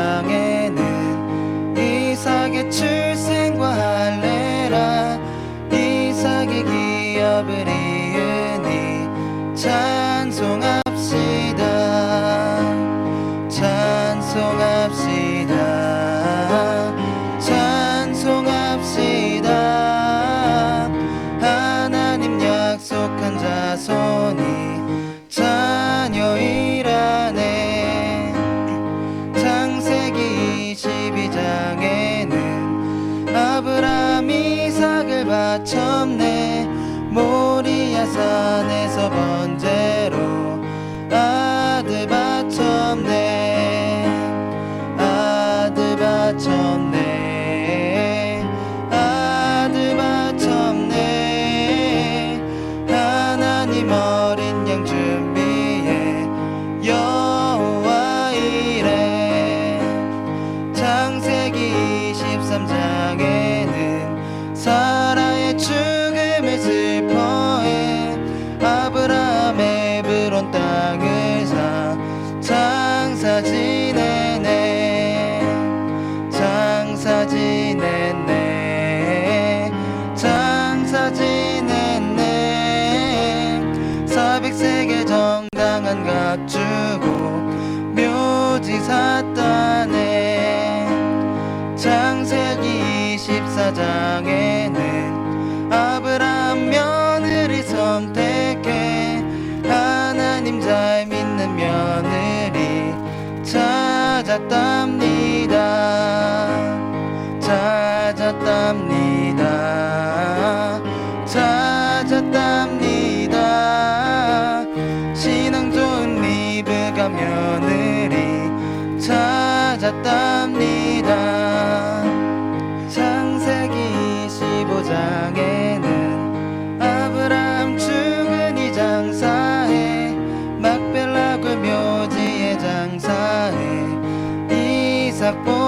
땅에는 이삭의 출생과 할례라. 이삭의 기업을 이으니 찬송하 22장에는 아브라함 이삭을 바쳤네. 모리아 산에서 번제로 창세기 23장에는 사라의 죽음을 슬퍼해 아브라함의 브론 땅을 사 장사 지내네. 장사 지냈네. 장사 지냈네. 400세계 정당한 값 주고 묘지 샀다 24장에는 아브라함 며느리 선택해. 하나님 잘 믿는 며느리 찾았답니다. 찾았답니다. 찾았답니다. 신앙 좋은 리브가 며느리 찾았답니다 anak po